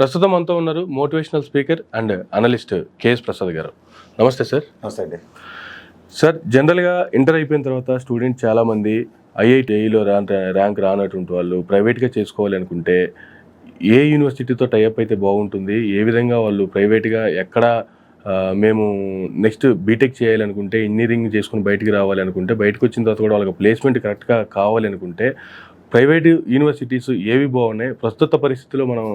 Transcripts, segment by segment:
ప్రస్తుతం అంతా ఉన్నారు motivational speaker and analyst K S Prasad garu. నమస్తే సార్. నమస్తే అండి. సార్ జనరల్గా ఇంటర్ అయిపోయిన తర్వాత స్టూడెంట్ చాలామంది ఐఐటిలో ర్యాంక్ ర్యాంక్ రానటువంటి వాళ్ళు ప్రైవేట్గా చేసుకోవాలి అనుకుంటే ఏ యూనివర్సిటీతో టైఅప్ అయితే బాగుంటుంది? ఏ విధంగా వాళ్ళు ప్రైవేట్గా ఎక్కడ మేము నెక్స్ట్ బీటెక్ చేయాలనుకుంటే ఇంజనీరింగ్ చేసుకుని బయటికి రావాలి అనుకుంటే బయటకు వచ్చిన తర్వాత కూడా వాళ్ళకి ప్లేస్మెంట్ కరెక్ట్గా కావాలి అనుకుంటే ప్రైవేట్ యూనివర్సిటీస్ ఏవి బాగున్నాయి? ప్రస్తుత పరిస్థితిలో మనం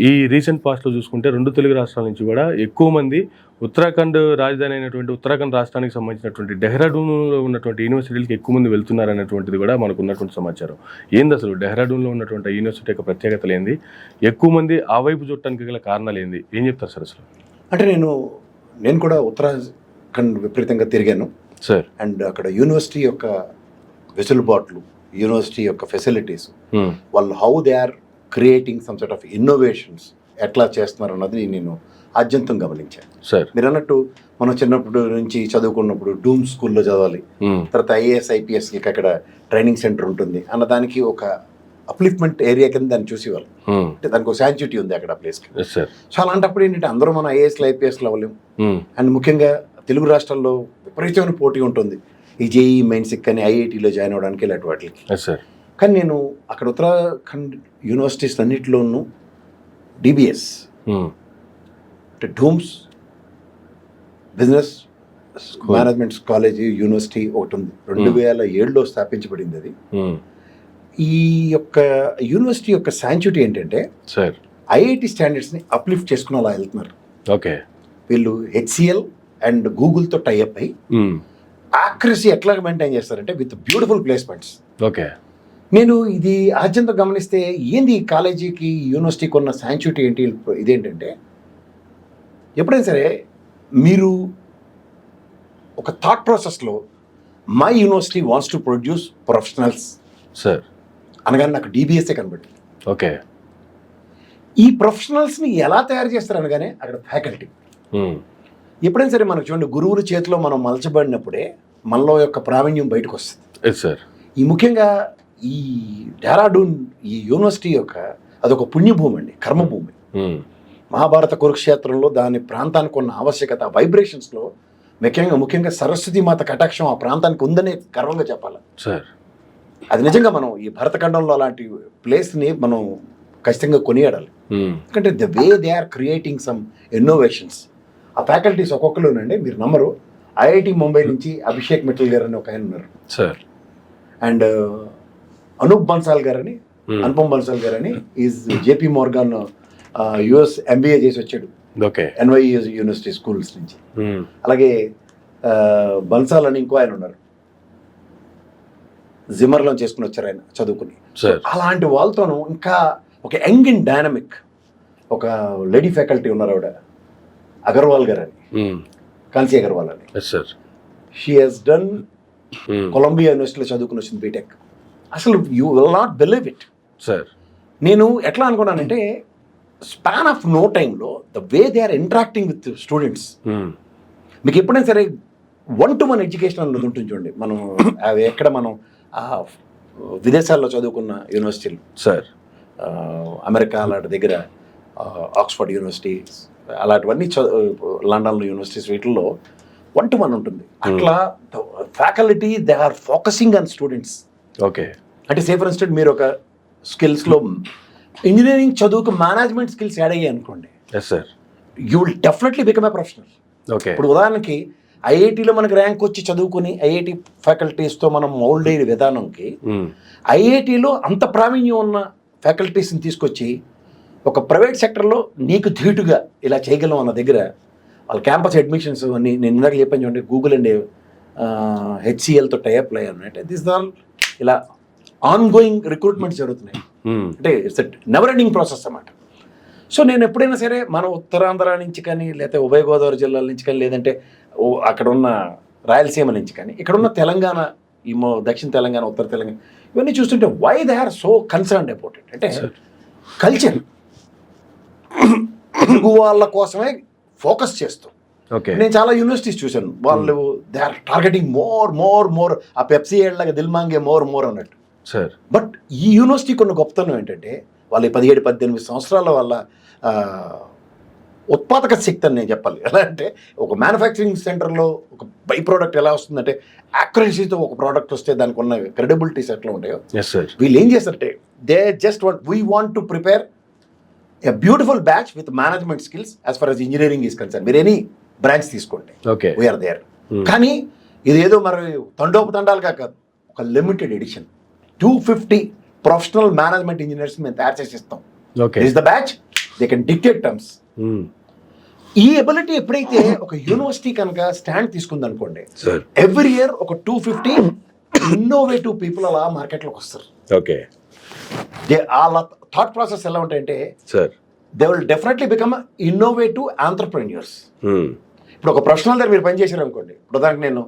ఈ రీసెంట్ పాస్ట్లో చూసుకుంటే రెండు తెలుగు రాష్ట్రాల నుంచి కూడా ఎక్కువ మంది ఉత్తరాఖండ్ రాజధాని అయినటువంటి ఉత్తరాఖండ్ రాష్ట్రానికి సంబంధించినటువంటి డెహ్రాడూన్లో ఉన్నటువంటి యూనివర్సిటీలకు ఎక్కువ మంది వెళ్తున్నారు అనేటువంటిది కూడా మనకు ఉన్నటువంటి సమాచారం. ఏంది అసలు డెహ్రాడూన్లో ఉన్నటువంటి యూనివర్సిటీ యొక్క ప్రత్యేకతలు ఏంది? ఎక్కువ మంది ఆ వైపు చూడటానికి గల కారణాలు ఏంది? ఏం చెప్తారు సార్ అసలు? అంటే నేను నేను కూడా ఉత్తరాఖండ్ విపరీతంగా తిరిగాను. సార్. అండ్ అక్కడ యూనివర్సిటీ యొక్క వెసులుబాట్లు యూనివర్సిటీ యొక్క ఫెసిలిటీస్ ఉమ్, వాళ్ళు how they are creating some set of innovations ఎట్లా చేస్తున్నారు అన్నది నేను ఆద్యంతం గమనించాను. సార్ మీరు అన్నట్టు మనం చిన్నప్పుడు నుంచి చదువుకున్నప్పుడు డూమ్ స్కూల్లో చదవాలి. ఉమ్, తర్వాత ఐఏఎస్ ఐపీఎస్కి అక్కడ ట్రైనింగ్ సెంటర్ ఉంటుంది. అన్న దానికి ఒక అప్లిఫ్మెంట్ ఏరియా కింద దాన్ని చూసేవాళ్ళు. ఉమ్, అంటే దానికి ఒక శాంచుటీ ఉంది అక్కడ ప్లేస్కి సో అలాంటప్పుడు ఏంటంటే అందరూ మనం ఐఏఎస్లు ఐపీఎస్లు అవ్వలేము ఉమ్, అండ్ ముఖ్యంగా తెలుగు రాష్ట్రాల్లో విపరీతమైన పోటీ ఉంటుంది. ఈ జేఈ మెయిన్స్కి కానీ ఐఐటీలో జాయిన్ అవ్వడానికి ఇలాంటి వాటికి. కానీ నేను అక్కడ ఉత్తరాఖండ్ యూనివర్సిటీస్ అన్నింటిలోనూ డిబిఎస్ ఉమ్, అంటే dooms business. Management college university ఒకటి ఉంది. రెండు వేల ఏడులో స్థాపించబడింది అది. ఉమ్, ఈ యొక్క యూనివర్సిటీ యొక్క శాంచుటీ ఏంటంటే సార్ ఐఐటి స్టాండర్డ్స్ని అప్లిఫ్ట్ చేసుకుని అలా వెళ్తున్నారు. ఓకే వీళ్ళు హెచ్సిఎల్ అండ్ గూగుల్తో టైఅప్ అయ్యి ఉమ్, యాక్యురసీ ఎట్లా మెయింటైన్ చేస్తారంటే విత్ బ్యూటిఫుల్ ప్లేస్మెంట్స్ ఓకే నేను ఇది ఆద్యంతో గమనిస్తే ఏంది ఈ కాలేజీకి యూనివర్సిటీకి ఉన్న శాంచుటీ ఏంటి ఇదేంటంటే ఎప్పుడైనా సరే మీరు ఒక థాట్ ప్రాసెస్లో my university wants to produce professionals sir అనగానే నాకు డీబీఎస్ఏ కనబడింది. ఓకే ఈ ప్రొఫెషనల్స్ని ఎలా తయారు చేస్తారు అనగానే అక్కడ ఫ్యాకల్టీ ఉమ్, ఎప్పుడైనా సరే మనకు చూడండి గురువుల చేతిలో మనం మలచబడినప్పుడే మనలో యొక్క ప్రావీణ్యం బయటకు వస్తుంది ఎస్ సార్ ఈ ముఖ్యంగా ఈ డెహ్రాడూన్ ఈ యూనివర్సిటీ యొక్క అదొక పుణ్యభూమి అండి కర్మభూమి మహాభారత కురుక్షేత్రంలో దాని ప్రాంతానికి ఉన్న ఆవశ్యకత వైబ్రేషన్స్లో ముఖ్యంగా ముఖ్యంగా సరస్వతి మాత కటాక్షం ఆ ప్రాంతానికి ఉందనే గర్వంగా చెప్పాలి. సార్. అది నిజంగా మనం ఈ భరతఖండంలో అలాంటి ప్లేస్ని మనం ఖచ్చితంగా కొనియాడాలి. ఎందుకంటే the way they are creating some innovations. ఆ ఫ్యాకల్టీస్ ఒక్కొక్కరునండి మీరు నమ్మరు. ఐఐటి ముంబై నుంచి అభిషేక్ మిట్టల్ గారు అని ఒక ఆయన ఉన్నారు. సార్. అండ్ అనూప్ బన్సాల్ గారని అనుపమ్ బన్సాల్ గారని is JP Morgan US MBA చేసి వచ్చాడు. ఓకే ఎన్వై యూనివర్సిటీ స్కూల్స్ నుంచి. ఉమ్, అలాగే బన్సాల్ అని ఇంకో ఆయన ఉన్నారు. జిమ్మర్లో చేసుకుని వచ్చారు ఆయన చదువుకుని. అలాంటి వాళ్ళతోనూ ఇంకా ఒక యంగ్ అండ్ డైనమిక్ ఒక లేడీ ఫ్యాకల్టీ ఉన్నారు ఆవిడ. అగర్వాల్ గారు అని. ఉమ్, కాన్సీ అగర్వాల్ అని షీ హాస్ డన్ కొలంబియా యూనివర్సిటీలో చదువుకుని వచ్చింది బీటెక్ అసలు you will not believe it sir నేను ఎట్లా అనుకున్నానంటే స్పాన్ ఆఫ్ నో టైంలో the way they are interacting with students మీకు ఎప్పుడైనా సరే వన్ టు వన్ ఎడ్యుకేషన్ అన్నది ఉంటుంది చూడండి. మనం అవి ఎక్కడ మనం విదేశాల్లో చదువుకున్న యూనివర్సిటీలు సార్ అమెరికా అలాంటి దగ్గర ఆక్స్ఫర్డ్ యూనివర్సిటీ అలాంటివన్నీ చదువు లండన్లో యూనివర్సిటీస్ వీటిల్లో వన్ టు వన్ ఉంటుంది. అట్లా faculty they are focusing on students okay. అంటే సే ఫర్ ఇన్స్టెంట్ మీరు ఒక స్కిల్స్లో ఇంజనీరింగ్ చదువుకు మేనేజ్మెంట్ స్కిల్స్ యాడ్ అయ్యాయి అనుకోండి. Yes sir you will definitely become a professional okay. ఇప్పుడు ఉదాహరణకి ఐఐటిలో మనకి ర్యాంక్ వచ్చి చదువుకుని ఐఐటి ఫ్యాకల్టీస్తో మనం మౌల్డ్ అయ్యే విధానంకి ఉమ్, ఐఐటిలో అంత ప్రావీణ్యం ఉన్న ఫ్యాకల్టీస్ని తీసుకొచ్చి ఒక ప్రైవేట్ సెక్టర్లో నీకు ధీటుగా ఇలా చేయగలం అన్న దగ్గర వాళ్ళ క్యాంపస్ అడ్మిషన్స్ అన్ని నేను ఇందాక చెప్పాను చూడండి గూగుల్ అండ్ హెచ్సిఎల్తో టైఅప్ అయ్యాను. అంటే దిస్ ఆల్ ఇలా ఆన్ గోయింగ్ రిక్రూట్మెంట్స్ జరుగుతున్నాయి. ఉమ్, అంటే ఇట్స్ నెవర్ ఎండింగ్ ప్రాసెస్ అన్నమాట. సో నేను ఎప్పుడైనా సరే మన ఉత్తరాంధ్ర నుంచి కానీ లేకపోతే ఉభయ గోదావరి జిల్లాల నుంచి కానీ లేదంటే అక్కడ ఉన్న రాయలసీమ నుంచి కానీ ఇక్కడ ఉన్న తెలంగాణ ఈ మో దక్షిణ తెలంగాణ ఉత్తర తెలంగాణ ఇవన్నీ చూస్తుంటే why they are so concerned about it అంటే కల్చర్ తెలుగు వాళ్ళ కోసమే ఫోకస్ చేస్తాం. నేను చాలా యూనివర్సిటీస్ చూశాను. వాళ్ళు they are targeting more more more ఆ పెప్సీ ఏళ్ళగా దిల్ మాంగే మోర్ మోర్ అన్నట్టు. సార్. బట్ ఈ యూనివర్సిటీ కొన్ని గొప్పతనం ఏంటంటే వాళ్ళ పదిహేడు పద్దెనిమిది సంవత్సరాల వల్ల ఉత్పాదక శక్తి అని నేను చెప్పాలి. ఎలా అంటే ఒక మ్యానుఫ్యాక్చరింగ్ సెంటర్లో ఒక బై ప్రోడక్ట్ ఎలా వస్తుందంటే యాక్యురసీతో ఒక ప్రోడక్ట్ వస్తే దానికి ఉన్న క్రెడిబిలిటీస్ ఎట్లా ఉంటాయో వీళ్ళు ఏం చేస్తారంటే they just what we want to prepare a beautiful batch with management skills as far as engineering is concern మీరు ఎనీ బ్రాంచ్ తీసుకోండి. ఓకే. వీఆర్ దేర్ కానీ ఇదేదో మరి తండోపతండాలుగా కాదు. ఒక limited edition two fifty professional management engineers మేము తయారు చేసి ఇస్తాం okay is the batch they can dictate terms Hmm. ఈ ఎబిలిటీ ఎప్పుడైతే ఒక యూనివర్సిటీ కనుక స్టాండ్ తీసుకుంది అనుకోండి ఎవ్రీ ఇయర్ ఒక టూ ఫిఫ్టీ ఇన్నోవేటివ్ పీపుల్ అలా మార్కెట్లోకి వస్తారు. ఓకే. దే వాళ్ళ థాట్ ప్రాసెస్ ఎలా ఉంటాయంటే sir they will definitely become innovative entrepreneurs Hmm. ఇప్పుడు ఒక ప్రొఫెషనల్ దగ్గర మీరు పనిచేశారు అనుకోండి ఇప్పుడు దానికి నేను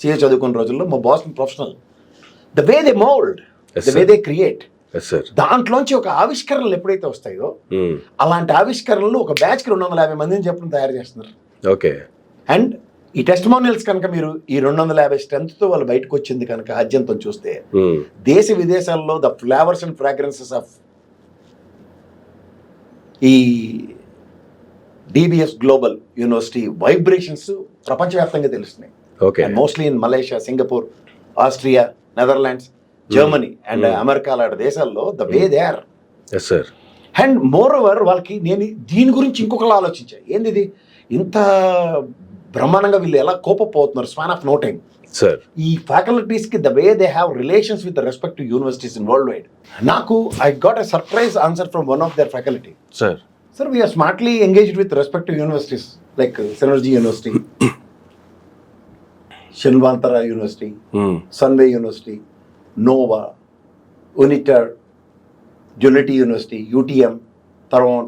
సిఏ చదువుకున్న రోజుల్లో మా boss professional the way they mould the way. They create దాంట్లోంచి ఒక ఆవిష్కరణలు ఎప్పుడైతే వస్తాయో Hmm. అలాంటి ఆవిష్కరణలు ఒక బ్యాచ్కి రెండు వందల యాభై మందిని చెప్పడం తయారు చేస్తున్నారు ఓకే అండ్ ఈ టెస్టిమోనియల్స్ కనుక మీరు ఈ రెండు వందల యాభై స్ట్రెంత్తో వాళ్ళు బయటకు వచ్చింది కనుక అద్యంతం చూస్తే Hmm. దేశ విదేశాల్లో the flavours and fragrances of ఈ డిబిఎస్ గ్లోబల్ యూనివర్సిటీ వైబ్రేషన్స్ ప్రపంచవ్యాప్తంగా తెలుస్తున్నాయి. Okay mostly in Malaysia Singapore Austria Netherlands Germany and. America లాంటి దేశాల్లో the way they are sir and moreover వాళ్ళకి నేను దీని గురించి ఇంకొకలా ఆలోచించా. ఏంది ఇది ఇంత బ్రహ్మాండంగా వీళ్ళు ఎలా కోపపోతున్నారు? Span of no time sir ఈ ఫ్యాకల్టీస్కి the way they have relations with respect to universities in world wide నాకు I got a surprise answer from one of their faculty sir sir we are smartly engaged with respect to universities like Synergy university షన్వాంతరా university. Sunway university Nova Unitar unity university UTM తర్వాత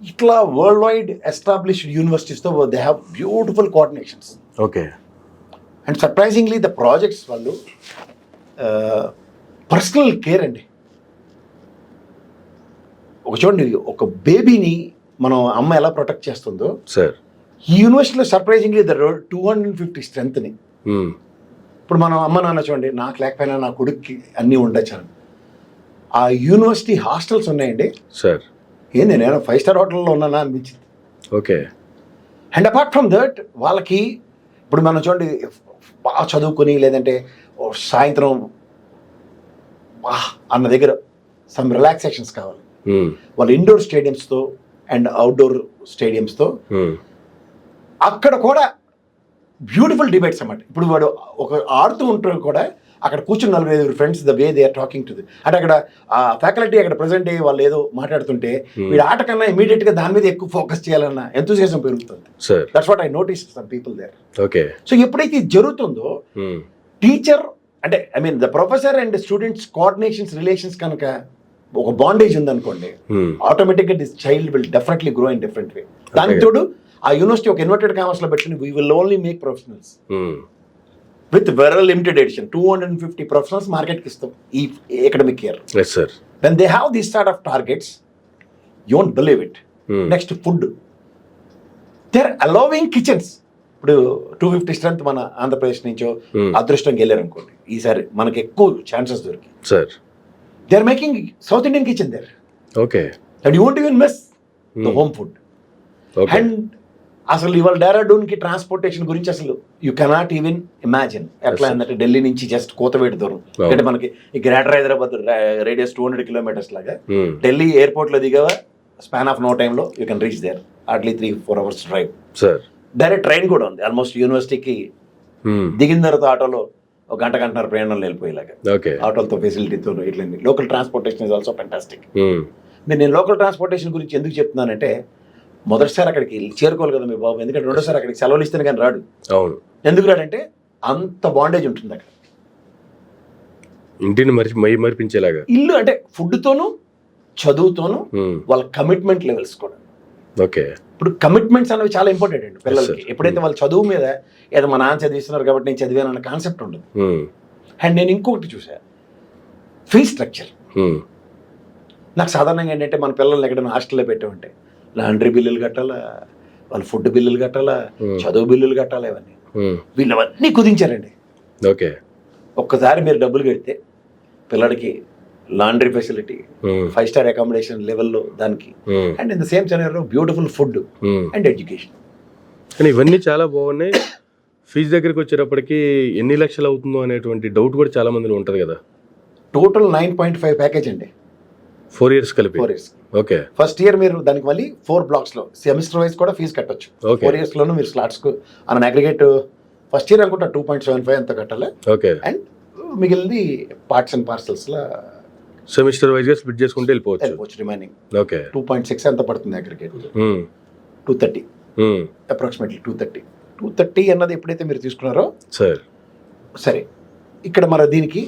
ఇట్లా world wide established యూనివర్సిటీస్తో they have beautiful coordinations okay and surprisingly the projects వాళ్ళు personal care అండి. ఒక చూడండి ఒక బేబీని మనం అమ్మ ఎలా ప్రొటెక్ట్ చేస్తుందో. సార్. ఈ యూనివర్సిటీలో surprisingly the two hundred fifty స్ట్రెంత్ని. ఇప్పుడు మనం అమ్మ నాన్న చూడండి నాకు లేకపోయినా నా కొడుక్కి అన్నీ ఉండొచ్చు ఆ యూనివర్సిటీ హాస్టల్స్ ఉన్నాయండి. సార్. ఏంది నేను ఫైవ్ స్టార్ హోటల్లో ఉన్నానా అనిపించింది. Okay. And apart from that వాళ్ళకి ఇప్పుడు మనం చూడండి బాగా చదువుకొని లేదంటే సాయంత్రం అన్న దగ్గర సమ్ రిలాక్సేషన్స్ కావాలి. వాళ్ళు ఇండోర్ స్టేడియంస్తో అండ్ అవుట్డోర్ స్టేడియంస్తో Hmm. అక్కడ కూడా బ్యూటిఫుల్ డిబేట్స్ అన్నమాట ఇప్పుడు వాడు ఒక ఆడుతూ ఉంటాడు కూడా అక్కడ కూర్చుని నలుగురు ఐదుగురు friends the way they are talking to the అంటే అక్కడ ఆ ఫ్యాకల్టీ అక్కడ ప్రజెంట్ అయ్యి వాళ్ళు ఏదో మాట్లాడుతుంటే Hmm. వీడు ఆట కన్నా ఇమీడియట్గా దాని మీద ఎక్కువ ఫోకస్ చేయాలన్న ఎంతూజియాసం పెరుగుతుంది that's what I notice some people there okay so ఎప్పుడైతే ఇది జరుగుతుందో Hmm. టీచర్ అంటే I mean the professor and students coordinations relations కనుక ఒక బాండేజ్ ఉందనుకోండి. ఆటోమేటిక్గా this child will definitely grow in different way దానికి. తోడు ఆ యూనివర్సిటీ ఒక ఇన్వర్టెడ్ కామర్స్లో పెట్టుకుని we will only make professionals. With very limited edition two hundred and fifty professionals మార్కెట్కి ఇస్తాం ఈ academic year when they have this start of targets you won't believe it. Next food they are allowing kitchens ఇప్పుడు two fifty strength మన ఆంధ్రప్రదేశ్ నుంచో Hmm. అదృష్టంకి వెళ్ళారు అనుకోండి ఈసారి మనకి ఎక్కువ ఛాన్సెస్ దొరికి sir they are making south Indian kitchen there okay and you won't even miss the. Home food and అసలు ఇవాళ డెరాడూన్కి ట్రాన్స్పోర్టేషన్ గురించి అసలు యూ కెనాట్ ఈవెన్ ఇమాజిన్ ఎట్లా. ఏంటంటే ఢిల్లీ నుంచి జస్ట్ కోతవేటి దూరం. అంటే మనకి ఈ greater Hyderabad radius two hundred kilometres లాగా Hmm. ఢిల్లీ ఎయిర్పోర్ట్లో దిగావా? స్పాన్ ఆఫ్ నో టైంలో you can reach there hardly three four hours drive sir direct train కూడా ఉంది. ఆల్మోస్ట్ యూనివర్సిటీకి Hmm. దిగిన తర్వాత ఆటోలో ఒక గంట గంటన్నర ప్రయాణంలో వెళ్ళిపోయేలాగా. ఓకే. ఆటోలతో ఫెసిలిటీతో ఇట్లా local transportation is also fantastic Hmm. నేను లోకల్ ట్రాన్స్పోర్టేషన్ గురించి ఎందుకు చెప్తున్నానంటే మొదటిసారి అక్కడికి చేరుకోవాలి కదా మీ బాబు. ఎందుకంటే రెండోసారి అక్కడికి సెలవులు ఇస్తేనే కానీ రాడు. అవును. ఎందుకు రాడంటే అంత బాండేజ్ ఉంటుంది అక్కడ. ఇంటిని మరి మై మరిపించేలాగా. ఇల్లు అంటే ఫుడ్తోనూ చదువుతోనూ. వాళ్ళ కమిట్మెంట్ లెవెల్స్ కూడా. ఓకే. ఇప్పుడు కమిట్మెంట్స్ అనేవి చాలా ఇంపార్టెంట్ అండి పిల్లలకి. ఎప్పుడైతే వాళ్ళ చదువు మీద ఏదో మా నాన్న చదివిస్తున్నారు కాబట్టి నేను చదివాను అన్న కాన్సెప్ట్ ఉండదు. Hmm. అండ్ నేను ఇంకొకటి చూసా ఫీ స్ట్రక్చర్ Hmm. నాకు సాధారణంగా ఏంటంటే మన పిల్లల్ని ఎక్కడైనా హాస్టల్లో పెట్టామంటే లాండ్రీ బిల్లులు కట్టాలా? వాళ్ళ ఫుడ్ బిల్లులు కట్టాలా? Hmm. చదువు బిల్లులు కట్టాలా ఇవన్నీ? Hmm. వీళ్ళు అవన్నీ కుదించారండి. ఓకే. ఒక్కసారి మీరు డబ్బులు కడితే పిల్లడికి laundry facility five star accommodation లెవెల్లో దానికి. అండ్ ఇన్ ద సేమ్ సెనర్లో బ్యూటిఫుల్ ఫుడ్. అండ్ ఎడ్యుకేషన్ కానీ ఇవన్నీ చాలా బాగున్నాయి. ఫీజు దగ్గరికి వచ్చేటప్పటికి ఎన్ని లక్షలు అవుతుందో అనేటువంటి డౌట్ కూడా చాలా మందిలో ఉంటుంది కదా. Total nine point five package అండి. ఫోర్ ఇయర్స్ కలిపి. Four years okay first year మీరు దానికి మళ్ళీ ఫోర్ బ్లాక్స్లో సెమిస్టర్ వైజ్ కూడా ఫీజు కట్టొచ్చు. ఫోర్ ఇయర్స్లోనూ మీరు స్లాట్స్కు అన్న అగ్రిగేట్ ఫస్ట్ ఇయర్ అనుకుంటా టూ పాయింట్ సెవెన్ ఫైవ్ అంత కట్టాలి? ఓకే అండ్ మిగిలింది పార్ట్స్ అండ్ పార్సల్స్లో సెమిస్టర్ వైజ్గా స్ప్లిట్ చేసుకుంటే వెళ్ళిపోవచ్చు. వెళ్ళిపోవచ్చు remaining okay. Two point six ఎంత పడుతుంది aggregate two thirty approximately two thirty two thirty అన్నది ఎప్పుడైతే మీరు తీసుకున్నారో సార్. సరే. ఇక్కడ మన దీనికి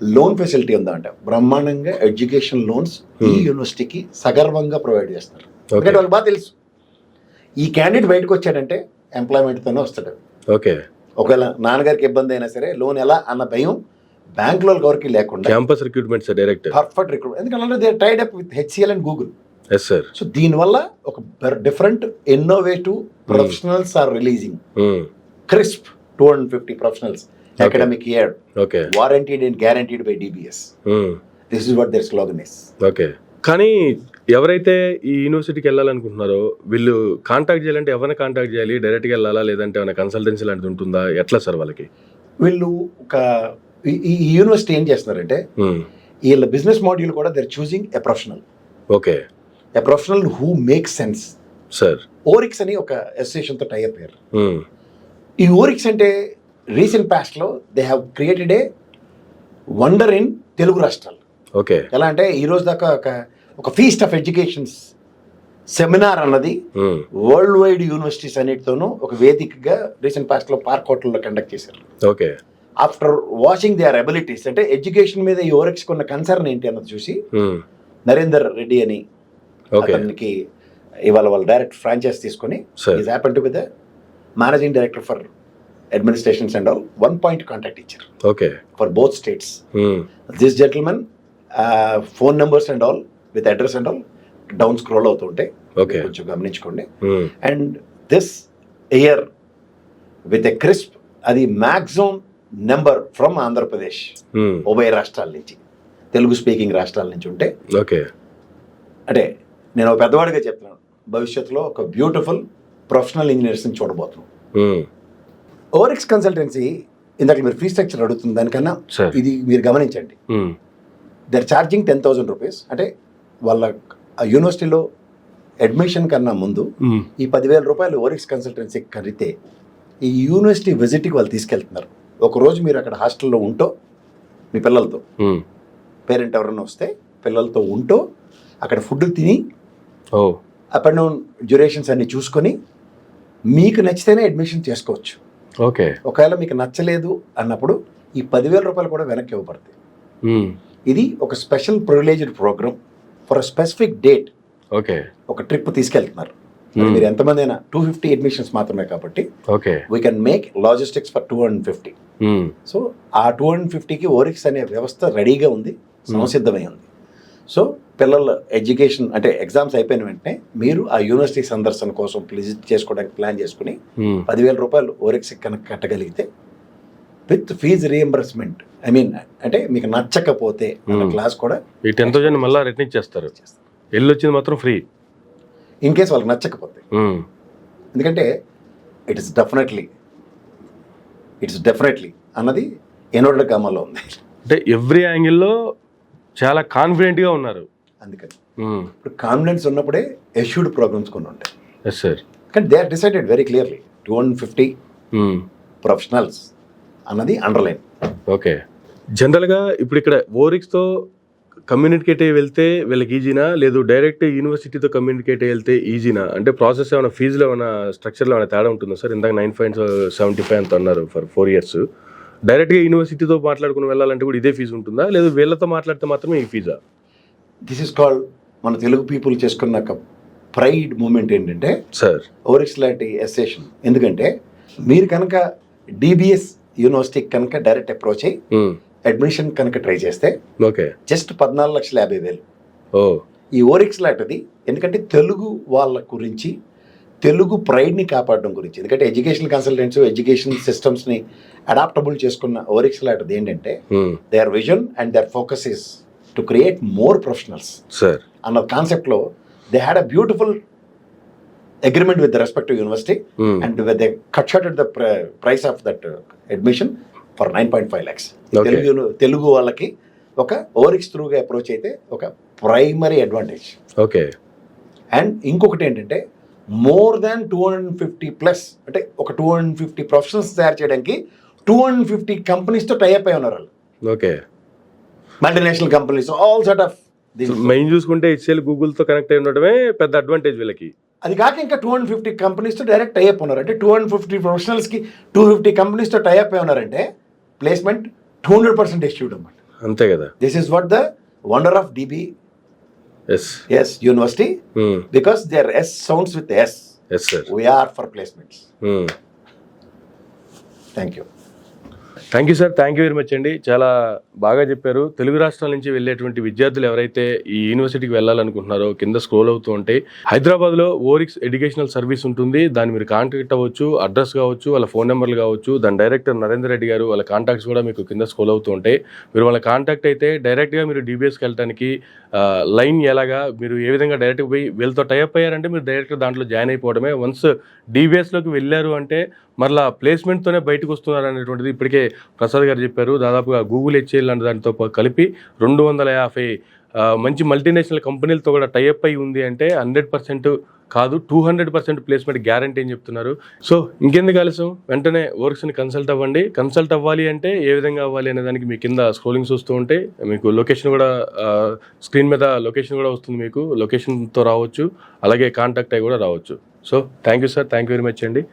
లోన్ ఫెసిలిటీ ఉందా అంటే. బ్రహ్మాండంగా ఎడ్యుకేషన్ లోన్స్ ఈ. యూనివర్సిటీకి సగర్వంగా ప్రొవైడ్ చేస్తారు ఎందుకంటే వాళ్ళకి బాగా తెలుసు. ఈ క్యాండిడేట్ బయటకు వచ్చాడంటే ఎంప్లాయ్మెంట్తోనే వస్తాడు. ఓకే. ఒకవేళ నాన్నగారికి ఇబ్బంది అయినా సరే లోన్ ఎలా అన్న భయం బ్యాంకులో ఎవరికి లేకుండా campus recruitment sir direct perfect recruit ఎందుకంటే they tied up with HCL and Google yes sir so దీనివల్ల ఒక different innovative professionals are releasing crisp two hundred fifty professionals academic year okay warrantied and guaranteed by DBS this is what their slogan is okay కానీ ఎవరైతే ఈ యూనివర్సిటీకి వెళ్ళాలనుకుంటున్నారో వీళ్ళు contact చేయాలంటే ఎవరిని contact చేయాలి? డైరెక్ట్గా వెళ్ళాలా? లేదంటే ఏమైనా కన్సల్టెన్సీ లాంటిది ఉంటుందా? ఎట్లా సార్ వాళ్ళకి? వీళ్ళు ఒక ఈ- యూనివర్సిటీ ఏం చేస్తున్నారంటే ఉమ్, వీళ్ళ బిజినెస్ మాడ్యూల్ కూడా their choosing a professional okay. A professional who make sense sir Oryx అని ఒక అసోసియేషన్తో టైఅప్ అయ్యారు. ఉమ్, ఈ ఓరిక్స్ అంటే రీసెంట్ పాస్ట్లో they have created a wonder in Telugu రాష్ట్రాలు ఓకే. ఎలా అంటే ఈ రోజు దాకా ఒక ఒక ఫీస్ట్ ఆఫ్ ఎడ్యుకేషన్స్ సెమినార్ అన్నది వరల్డ్ వైడ్ యూనివర్సిటీస్ అన్నిటితోనూ ఒక వేదికగా రీసెంట్ పాస్ట్లో పార్క్ హోటల్లో కండక్ట్ చేశారు. Okay. After watching their abilities అంటే ఎడ్యుకేషన్ మీద ఈ ఓరెక్స్ కొన్న కన్సర్న్ ఏంటి అన్నది చూసి ఉమ్, నరేందర్ రెడ్డి అని ఓకే అతనికి ఇవాళ వాళ్ళు డైరెక్ట్ ఫ్రాంచైజ్ తీసుకొని is happen to with managing director for administrations and all one point contact ఇచ్చారు okay for both states this gentlemen phone numbers and all with address and all down scroll అవుతుంటే okay కొంచెం గమనించుకోండి. And this year with a crisp అది maximum number from Andhra Pradesh um, ఉభయ రాష్ట్రాల నుంచి. Telugu speaking రాష్ట్రాల నుంచి ఉంటే. ఓకే. అంటే నేను ఒక పెద్దవాడిగా చెప్తున్నాను. భవిష్యత్తులో ఒక బ్యూటిఫుల్ ప్రొఫెషనల్ ఇంజనీర్స్ని చూడబోతున్నాం. ఉమ్, ఓరిక్స్ కన్సల్టెన్సీ ఇందాక మీరు ఫీ స్ట్రక్చర్ అడుగుతుంది దానికన్నా ఇది మీరు గమనించండి. Their charging ten thousand rupees అంటే వాళ్ళ ఆ యూనివర్సిటీలో అడ్మిషన్ కన్నా ముందు ఉమ్, ఈ పదివేల రూపాయలు ఓరిక్స్ కన్సల్టెన్సీ కడితే ఈ యూనివర్సిటీ విజిట్కి వాళ్ళు తీసుకెళ్తున్నారు. ఒకరోజు మీరు అక్కడ హాస్టల్లో ఉంటో మీ పిల్లలతో. పేరెంట్ ఎవరైనా వస్తే పిల్లలతో ఉంటూ అక్కడ ఫుడ్ తిని అప్ అండ్ డౌన్ డ్యూరేషన్స్ అన్ని చూసుకొని మీకు నచ్చితేనే అడ్మిషన్ చేసుకోవచ్చు. ఓకే. ఒకవేళ మీకు నచ్చలేదు అన్నప్పుడు ఈ పదివేల రూపాయలు కూడా వెనక్కి ఇవ్వబడతాయి. ఇది ఒక special privileged programme for a specific date. Okay. ఒక ట్రిప్ తీసుకెళ్తున్నారు. మీరు ఎంతమంది అయినా టూ ఫిఫ్టీ అడ్మిషన్స్ మాత్రమే కాబట్టి okay. We can make logistics for two hundred fifty so ఆ టూ హండ్రెడ్ ఫిఫ్టీకి ఓరిక్స్ అనే వ్యవస్థ రెడీగా ఉంది సంసిద్ధమై ఉంది. సో పిల్లల ఎడ్యుకేషన్ అంటే ఎగ్జామ్స్ అయిపోయిన వెంటనే మీరు ఆ యూనివర్సిటీ సందర్శన కోసం విజిట్ చేసుకోవడానికి ప్లాన్ చేసుకుని పదివేల రూపాయలు ఓరిక్స్ కనుక కట్టగలిగితే with fees reimbursement I mean అంటే మీకు నచ్చకపోతే. క్లాస్ కూడా ఈ టెన్ థౌసండ్ మళ్ళీ రిటర్న్ ఇచ్చేస్తారు. ఎల్లు వచ్చింది మాత్రం ఫ్రీ. ఇన్ కేస్ వాళ్ళకి నచ్చకపోతే. ఎందుకంటే it is definitely it's definitely అన్నది ఎనోడ్ల గ్రామంలో ఉంది. అంటే ఎవ్రీ యాంగిల్లో చాలా కాన్ఫిడెంట్గా ఉన్నారు. అందుకని. ఇప్పుడు కాన్ఫిడెన్స్ ఉన్నప్పుడే ఎష్యూడ్ ప్రోగ్రామ్స్ కొన్ని ఉంటాయి. ఎస్ సార్ కానీ they are decided very clearly two hundred fifty professionals అన్నది అండర్లైన్ ఓకే జనరల్గా ఇప్పుడు ఇక్కడ ఓరిక్స్తో కమ్యూనికేట్ అయ్యి వెళ్తే వీళ్ళకి ఈజీనా? లేదు డైరెక్ట్ యూనివర్సిటీతో కమ్యూనికేట్ అయ్యి వెళ్తే ఈజీనా? అంటే ప్రాసెస్ ఏమైనా ఫీజులో ఏమైనా స్ట్రక్చర్లో ఏమైనా తేడా ఉంటుందా సార్? ఇందాక నైన్ పాయింట్ సెవెంటీ ఫైవ్ అంత అన్నారు ఫర్ ఫోర్ ఇయర్స్ డైరెక్ట్గా యూనివర్సిటీతో మాట్లాడుకుని వెళ్ళాలంటే కూడా ఇదే ఫీజు ఉంటుందా? లేదు వీళ్ళతో మాట్లాడితే మాత్రమే ఈ ఫీజా దిస్ ఇస్ కాల్డ్ మన తెలుగు పీపుల్ చేసుకున్న ఒక ప్రైడ్ మూమెంట్ ఏంటంటే సార్ ఓరిక్స్ లాంటి అసోసియేషన్ ఎందుకంటే మీరు కనుక డిబిఎస్ యూనివర్సిటీ కనుక డైరెక్ట్ అప్రోచ్ అయ్యి అడ్మిషన్ కనుక ట్రై చేస్తే ఓకే. జస్ట్ పద్నాలుగు లక్షల యాభై వేలు. ఓ. ఈ ఓరిక్స్ లాంటిది ఎందుకంటే తెలుగు వాళ్ళ గురించి తెలుగు ప్రైడ్ని కాపాడడం గురించి ఎందుకంటే ఎడ్యుకేషన్ కన్సల్టెంట్స్ ఎడ్యుకేషన్ సిస్టమ్స్ని అడాప్టబుల్ చేసుకున్న ఓరిక్స్ లాంటిది ఏంటంటే ఉమ్, their vision and their focus is to create more professionals sir అన్న కాన్సెప్ట్లో they had a beautiful agreement with the respective university. And they cut short the price of that admission for nine point five lakhs. Telugu Telugu వాళ్ళకి ఒక oryx త్రూగా approach అయితే ఒక primary advantage okay and ఇంకొకటి ఏంటంటే more than two hundred fifty plus అంటే ఒక two hundred fifty professionals తయారు చేయడానికి టూ హండ్రెడ్ ఫిఫ్టీ కంపెనీస్తో టైఅప్ అయి ఉన్నారు వాళ్ళు. Okay multinational companies all sort of main చూసుకుంటే హెచ్సిఎల్ గూగుల్తో కనెక్ట్ అయి ఉండడమే పెద్ద అడ్వాంటేజ్ వీళ్ళకి. అది కాక ఇంకా టూ హండ్రెడ్ ఫిఫ్టీ కంపెనీస్తో డైరెక్ట్ టైఅప్ ఉన్నారు. అంటే టూ హండ్రెడ్ ఫిఫ్టీ ప్రొఫెషనల్స్కి టూ ఫిఫ్టీ కంపెనీస్తో టైఅప్ అయి ఉన్నారంటే placement two hundred percent assured అనమాట అంతే కదా. This is what the wonder of DB S S university because there S sounds with S S VR for placements Hmm. Thank you thank you sir thank you very much అండి. చాలా బాగా చెప్పారు. తెలుగు రాష్ట్రాల నుంచి వెళ్ళేటువంటి విద్యార్థులు ఎవరైతే ఈ యూనివర్సిటీకి వెళ్ళాలనుకుంటున్నారో కింద స్క్రోల్ అవుతూ ఉంటాయి హైదరాబాద్లో ఓరిక్స్ ఎడ్యుకేషనల్ సర్వీస్ ఉంటుంది. దాన్ని మీరు కాంటాక్ట్ అవ్వచ్చు అడ్రస్ కావచ్చు వాళ్ళ ఫోన్ నెంబర్లు కావచ్చు దాని డైరెక్టర్ నరేందర్ రెడ్డి గారు వాళ్ళ కాంటాక్ట్స్ కూడా మీకు కింద స్క్రోల్ అవుతూ ఉంటాయి మీరు వాళ్ళ కాంటాక్ట్ అయితే డైరెక్ట్గా మీరు డీబీఎస్కి వెళ్ళడానికి లైన్ ఎలాగా మీరు ఏ విధంగా డైరెక్ట్గా పోయి వీళ్ళతో టైప్ అయ్యారంటే మీరు డైరెక్ట్గా దాంట్లో జాయిన్ అయిపోవడమే. వన్స్ డీబీఎస్లోకి వెళ్ళారు అంటే మరలా ప్లేస్మెంట్తోనే బయటకు వస్తున్నారు అనేటువంటిది ఇప్పటికే ప్రసాద్ గారు చెప్పారు. దాదాపుగా గూగుల్ హెచ్ఏ లాంటి దానితో కలిపి రెండు వందల యాభై మంచి మల్టీనేషనల్ కంపెనీలతో కూడా టైఅప్ అయి ఉంది అంటే హండ్రెడ్ పర్సెంట్ కాదు two hundred percent placement guarantee అని చెప్తున్నారు. సో ఇంకెందుకు ఆలస్యం? వెంటనే వర్క్స్ని కన్సల్ట్ అవ్వండి. కన్సల్ట్ అవ్వాలి అంటే ఏ విధంగా అవ్వాలి అనే దానికి మీ కింద స్క్రోలింగ్ చూస్తూ ఉంటే మీకు లొకేషన్ కూడా స్క్రీన్ మీద లొకేషన్ కూడా వస్తుంది మీకు. లొకేషన్తో రావచ్చు. అలాగే కాంటాక్ట్ అయి కూడా రావచ్చు. So thank you sir thank you very much అండి.